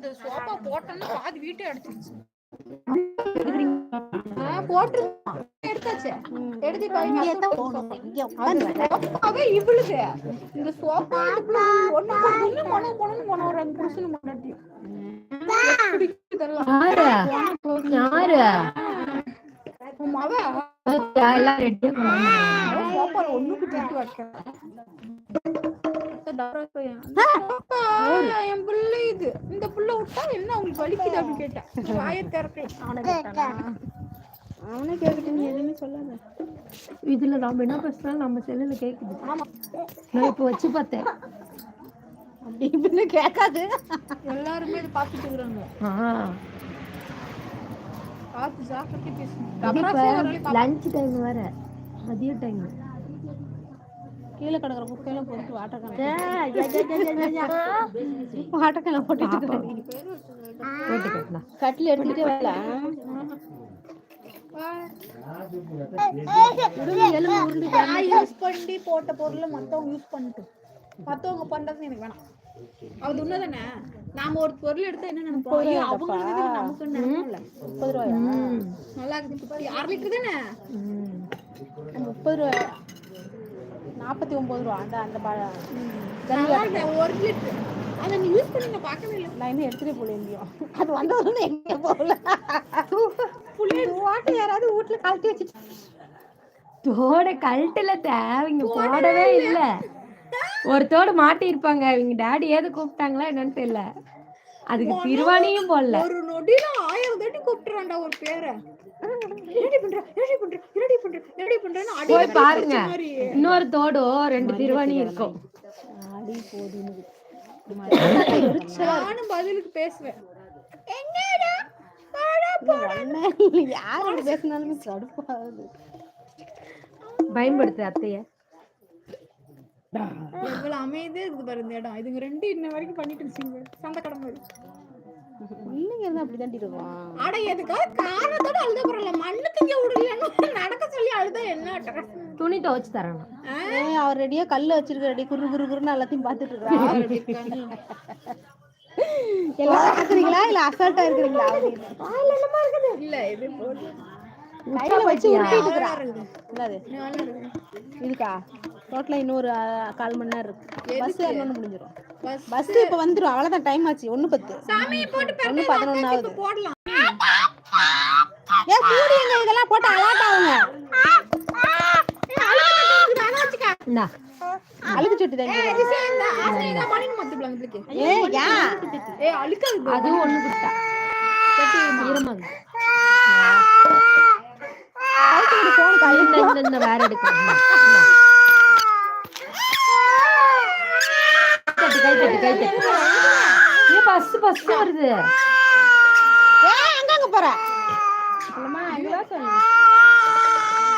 அந்த சோஃபா போட்டோம்னா பாதி வீட்டே அடிச்சிருச்சு. போட்டு எடுத்தாச்சு. எடுத்து இந்த சோஃபா ஒண்ணு ஒண்ணு மனம் மனம் மனம் ஒரு ரெண்டு புருஷன் முன்னாடி இதெல்லாம்? விட்டா என்ன உங்களுக்கு வலிக்குது? அப்படின்னு கேட்டேன் வாயை திறக்கேன் அவனை கேட்டானா? அவனே கேட்கட்டும் நீ எதுவுமே சொல்லாத. இதுல நம்ம என்ன பேசினாலும் நம்ம செல்லுல கேக்குது. நான் இப்ப வச்சு பார்த்தேன். கேட்காது. எல்லாருமே இதை பார்த்துட்டு இருக்கிறாங்க. பார்த்து ஜாக்கிரதை பேசணும் லஞ்ச் டைம் வேற. மதிய டைம் கீழே கிடக்குற குப்பையெல்லாம் போட்டு வாட்டக்கான வாட்டக்கான போட்டுட்டு போட்டுக்கலாம் கட்டில் எடுத்துக்கிட்டே வேலை நான் யூஸ் பண்ணி போட்ட பொருளை மத்தவங்க யூஸ் பண்ணிட்டு. மத்தவங்க பண்றது எனக்கு வேணாம். அது உண்மைதானே? நாம ஒரு பொருள் எடுத்தா என்ன நினைப்போம்? ஐயோ, நமக்கு முப்பது ரூபாயா? நல்லா இருக்குது. குட்டி. அரை லிட்டர் தானே? முப்பது ரூபாய். நாற்பத்தி ஒன்பது ரூபா. அந்த அந்த. ஒரு லிட்டர். அதை நீ யூஸ் பண்ணி நான் பார்க்கவே இல்லை. நான் இன்னும் எடுத்துட்டே போல எங்கேயும். அது வந்ததுன்னு எங்கே போகல. வாட்டை யாராவது வீட்டுல கழட்டி வச்சுட்டு தோட கழட்டுல தேவைங்க போடவே இல்ல. ஒரு தோடு மாட்டி இருப்பாங்க இவங்க டாடி ஏது கூப்பிட்டாங்களா என்னன்னு தெரியல. அதுக்கு திருவாணியும் போடல. ஒரு நொடியில ஆயிரம் தாட்டி கூப்பிட்டுறான்டா ஒரு பேரை. ரெடி பண்ற? ரெடி பண்ற? ரெடி பண்ற? ரெடி பண்றேன்னு அடி போய் பாருங்க. இன்னொரு தோடும் ரெண்டு திருவாணி இருக்கும். நானும் பதிலுக்கு பேசுவேன். யாரோட பேசினாலுமே பயன்படுத்து அத்தைய. எவ்வளவு அமைதியா இருக்குது பாரு இந்த இடம். இதுங்க ரெண்டு இன்ன வரைக்கும் பண்ணிட்டு இருந்துச்சுங்க. சண்டை கடமை பிள்ளைங்க இருந்தா அப்படிதான் இருக்கும். அட எதுக்காவது காரணத்தோட அழுத பரவாயில்ல. மண்ணு திங்க விடலையான்னு நடக்க சொல்லி அழுத என்ன. துணி துவைச்சு தரணும் ஏய், அவர் ரெடியா கல்லு வச்சிருக்க ரெடி குரு குரு குருன்னு எல்லாத்தையும் பாத்துட்டு எல்லாம் பாக்குறீங்களா இல்ல அசால்ட்டா இருக்கிறீங்களா? இல்ல இது கையில வச்சு உருட்டிட்டு இதுக்கா? டோட்டலா இன்னொரு கால் மணி நேரம் இருக்கு. பஸ் ஏறணும்னு முடிஞ்சிடும் பஸ் இப்ப வந்துரும். அவ்வளவுதான் டைம் ஆச்சு. ஒண்ணு பத்து. சாமியை போட்டு ஒண்ணு பெருமை பதினொன்னு ஆகுது. போடலாம். ஏன் கூடியங்க இதெல்லாம் போட்டு அலாட் ஆகுங்க இந்தா. அழுகு சுட்டு தான் ஏ யா. ஏ ஒண்ணு குட்டா வேற எடுக்கணும் கை தட்டு கை தட்டு கை தட்டு ஏன் பஸ் பஸ் வருது. ஏ அங்க அங்க போற சொல்லு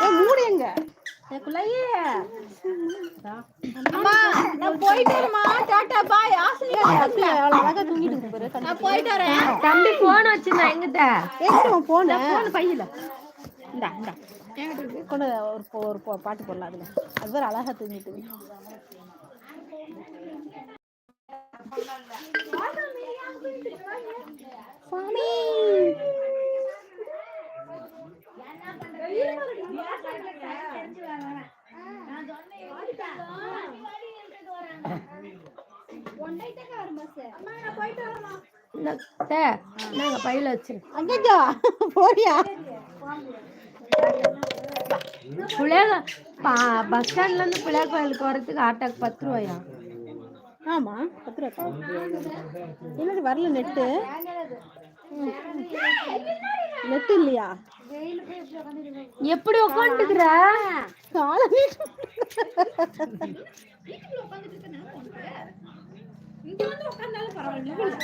ஏ மூடி எங்க? ஏக்குள்ளயே அம்மா நான் போயிட்டு வரேம்மா. டாடா பாய் ஆசிரியர் அவ்வளவு அழகா தூங்கிட்டு இருக்கு பாரு கண்ணு. நான் போயிட்டு வரேன். தம்பி போன் வச்சிருந்தா எங்கிட்ட. ஏன் போன போன் பையில. இந்தா இந்தா. கொண்டு ஒரு ஒரு பாட்டு போடலாம் அதுல. அது வேற அழகா தூங்கிட்டு இருக்கு. சாமி இந்த அத்தை, நாங்க பையில வச்சிரு. அங்கேஜா போறியா? புள்ளைய பஸ் ஸ்டாண்ட்ல இருந்து பிள்ளையார் கோயிலுக்கு வரதுக்கு ஆட்டோக்கு பத்து ரூபாயா? ஆமா பத்து ரூபா என்னது வரல நெட்டு? நெட் இல்லையா? எப்படி உட்காந்துக்கிற காலை நீட்டு. இங்க வந்து உட்கார்ந்தாலும் பரவாயில்ல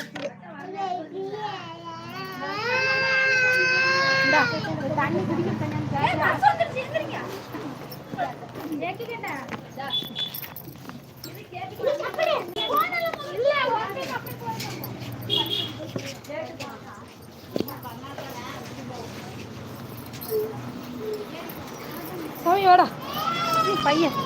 தண்ணி பையன்.